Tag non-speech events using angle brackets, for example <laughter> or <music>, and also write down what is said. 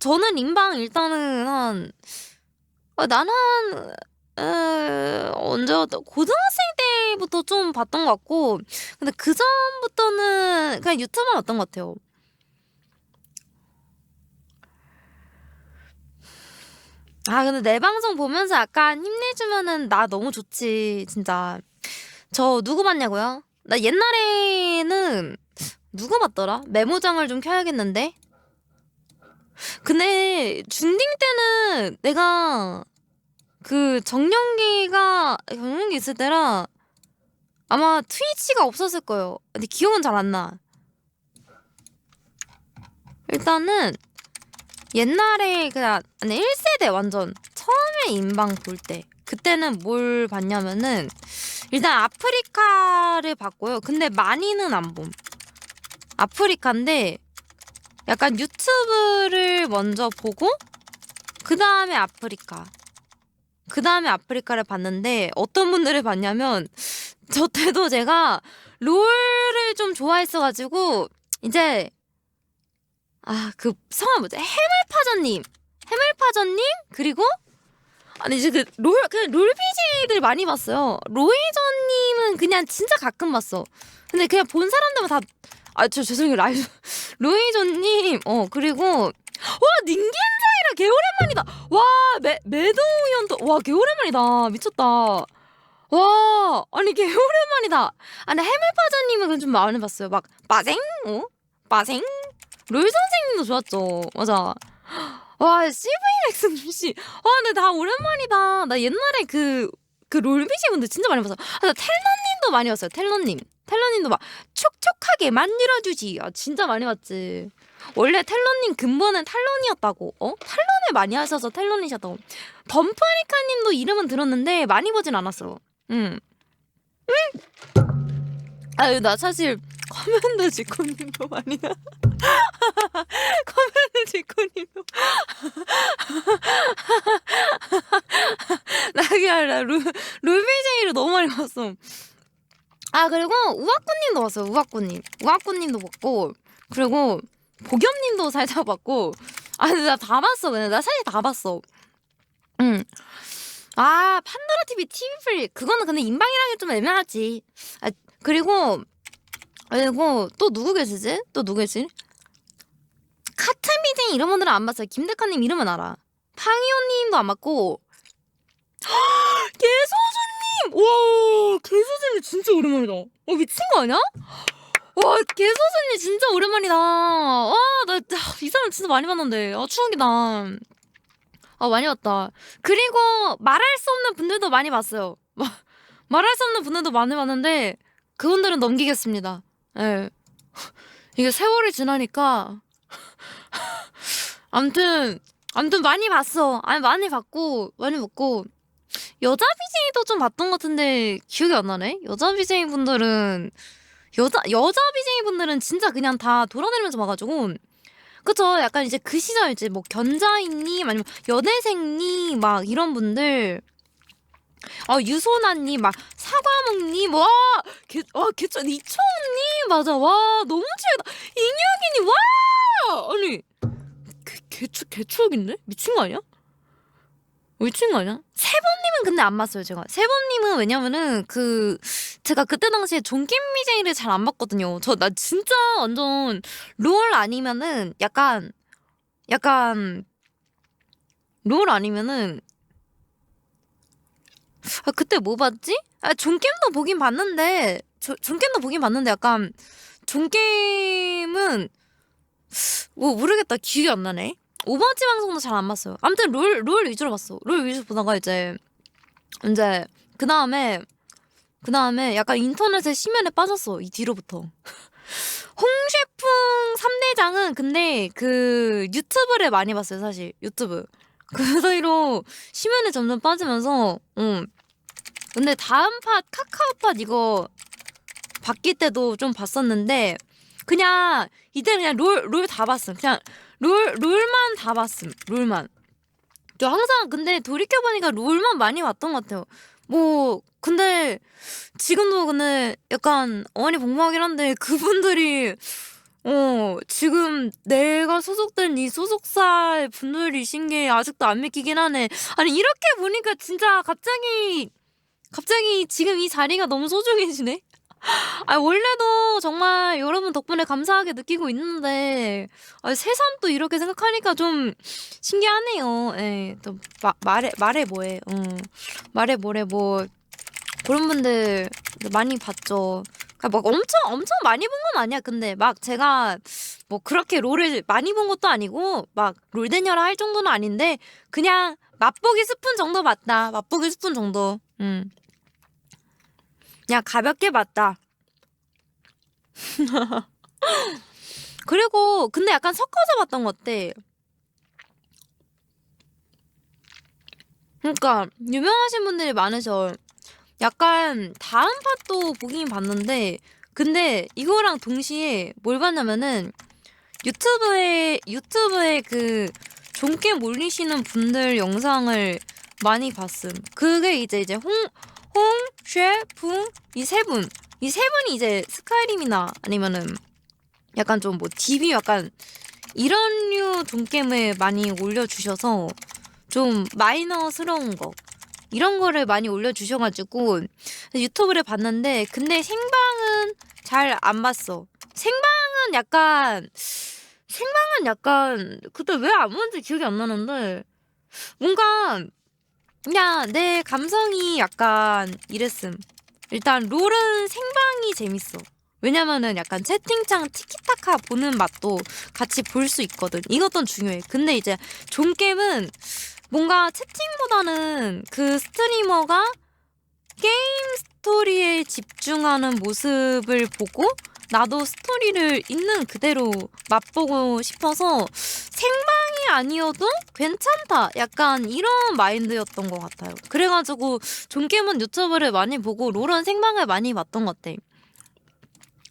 저는 인방 일단은 한 아, 나는 한 에, 언제였다 고등학생 때부터 좀 봤던 것 같고 근데 그 전부터는 그냥 유튜브만 봤던 것 같아요. 아 근데 내 방송 보면서 약간 힘내주면은 나 너무 좋지 진짜. 저 누구 봤냐고요? 나 옛날에는 누구 봤더라? 메모장을 좀 켜야겠는데. 근데 중딩 때는 내가 그 정년기가 정년기 있을 때라 아마 트위치가 없었을 거예요. 근데 기억은 잘 안 나. 일단은 옛날에 그냥 아니 1세대 완전 처음에 인방 볼 때 그때는 뭘 봤냐면은 일단 아프리카를 봤고요. 근데 많이는 안 봄. 아프리카인데 약간 유튜브를 먼저 보고 그 다음에 아프리카. 그 다음에 아프리카를 봤는데 어떤 분들을 봤냐면 저 때도 제가 롤을 좀 좋아했어가지고 이제 아 그 성함 뭐지? 해물파전님. 해물파전님? 그리고 아니 이제 그 롤 그냥 롤 BJ들 많이 봤어요. 로이저님은 그냥 진짜 가끔 봤어. 근데 그냥 본 사람들만 다 아 저 죄송해요. 라이브 로이저님 어 그리고 와 닌겐자이라 개오랜만이다. 와 매, 매도연도 와 개오랜만이다. 미쳤다. 와 아니 개오랜만이다. 아 근데 해물파전님은 좀 많이 봤어요. 막 빠생 어? 빠생 롤 선생님도 좋았죠. 맞아. 와 CVX 씨. 와 근데 다 오랜만이다. 나 옛날에 그 그 롤비지 분들 진짜 많이 봤어. 아, 나 텔러님도 많이 봤어요 텔러님. 텔러님도 막 촉촉하게 만들어주지. 아 진짜 많이 봤지. 원래 텔러님 근본은 탈론이었다고. 어? 탈론을 많이 하셔서 텔론이셨다고. 범프리카님도 이름은 들었는데 많이 보진 않았어. 응. 응? 아유 나 사실 커맨더 지코님도 많이 나 커맨더 지코님도 나 루, <laughs> 룰비제이를 너무 많이 봤어. 아 그리고 우아꾸님도 봤어요 우아꾸님. 우아꾸님도 봤고 그리고 보겸님도 살짝 봤고. 아 근데 나 다 봤어 근데 나 사실 다 봤어. 응. 아 판도라 TV TV 플리 그거는 근데 인방이랑이 좀 애매하지. 아 그리고 그리고 또 누구 계시지? 또 누구 계시 카트 미팅 이런 분들은 안 봤어요. 김대카님 이름은 알아. 팡이오님도 안 봤고 개소주님! 와 개소주님 진짜 오랜만이다. 어 미친 거 아니야? <gasps> 와 개소주님 진짜 오랜만이다. 와나 이 사람 진짜 많이 봤는데. 아 추억이다. 아 많이 봤다. 그리고 말할 수 없는 분들도 많이 봤어요. 마, 말할 수 없는 분들도 많이 봤는데 그분들은 넘기겠습니다. 예. <laughs> 이게 세월이 지나니까 <laughs> 암튼 암튼 많이 봤어. 아니 많이 봤고 많이 봤고 여자 BJ도 좀 봤던 것 같은데 기억이 안 나네. 여자 BJ 분들은 여자 여자 BJ 분들은 진짜 그냥 다 돌아다니면서 봐가지고. 그쵸? 약간 이제 그 시절 이제 뭐 견자인님 아니면 여대생님 막 이런 분들. 아 유소나님 막 사과목님. 와개와 개천 이초님. 맞아. 와 너무 추억이다. 이명희님. 와! 아니 개 개추 개추억인데? 미친 거 아니야? 미친 거 아니야? 세범님은 근데 안 봤어요 제가. 세범님은 왜냐면은 그 제가 그때 당시에 존김미제이를 잘 안 봤거든요. 저 나 진짜 완전 롤 아니면은 약간 약간 롤 아니면은 아 그때 뭐 봤지? 아 존게임도 보긴 봤는데 조, 존게임도 보긴 봤는데 약간 존게임은 뭐 모르겠다. 기억이 안 나네. 오버워치 방송도 잘 안 봤어요. 아무튼 롤 롤 위주로 봤어. 롤 위주로 보다가 이제 이제 그 다음에 그 다음에 약간 인터넷에 심연에 빠졌어 이 뒤로부터. <laughs> 홍쉐풍 3대장은 근데 그 유튜브를 많이 봤어요 사실 유튜브. 그 사이로 심연에 점점 빠지면서 응 근데 다음 팟 카카오 팟 이거 바뀔 때도 좀 봤었는데 그냥 이때 그냥 롤 롤 다 봤음. 그냥 롤 롤만 다 봤음 롤만 저 항상 근데 돌이켜보니까 롤만 많이 봤던 것 같아요 뭐 근데 지금도 근데 약간 어머니 복무하긴 한데 <laughs> 그분들이 어 지금 내가 소속된 이 소속사의 분들이신 게 아직도 안 믿기긴 하네. 아니 이렇게 보니까 진짜 갑자기 갑자기 지금 이 자리가 너무 소중해지네. <laughs> 아 원래도 정말 여러분 덕분에 감사하게 느끼고 있는데 아, 새삼 또 이렇게 생각하니까 좀 신기하네요. 예, 또 마, 말해 말해 뭐해. 어. 말해 뭐래 뭐 그런 분들 많이 봤죠. 그러니까 막 엄청 엄청 많이 본 건 아니야. 근데 막 제가 뭐 그렇게 롤을 많이 본 것도 아니고 막 롤대녀라 할 정도는 아닌데 그냥 맛보기 스푼 정도 봤다. 맛보기 스푼 정도. 음. 그냥 가볍게 봤다. <laughs> 그리고 근데 약간 섞어서 봤던 것 같아. 그러니까 유명하신 분들이 많으셔. 약간 다음 팟도 보긴 봤는데 근데 이거랑 동시에 뭘 봤냐면은 유튜브에 유튜브에 그 종게 몰리시는 분들 영상을 많이 봤음. 그게 이제 이제 홍, 홍, 쉐, 붕, 이 세 분. 이 세 분이 이제 스카이림이나 아니면은 약간 좀뭐 DB 약간 이런 류 종게임을 많이 올려주셔서 좀 마이너스러운 거. 이런 거를 많이 올려주셔가지고 유튜브를 봤는데 근데 생방은 잘 안 봤어. 생방은 약간 생방은 약간 그때 왜안 봤는지 기억이 안 나는데 뭔가 그냥 내 감성이 약간 이랬음. 일단 롤은 생방이 재밌어. 왜냐면은 약간 채팅창 티키타카 보는 맛도 같이 볼 수 있거든. 이것도 중요해. 근데 이제 존게임은 뭔가 채팅보다는 그 스트리머가 게임 스토리에 집중하는 모습을 보고 나도 스토리를 있는 그대로 맛보고 싶어서 생방이 아니어도 괜찮다. 약간 이런 마인드였던 것 같아요. 그래가지고 존게임은 유튜브를 많이 보고 롤은 생방을 많이 봤던 것 같아.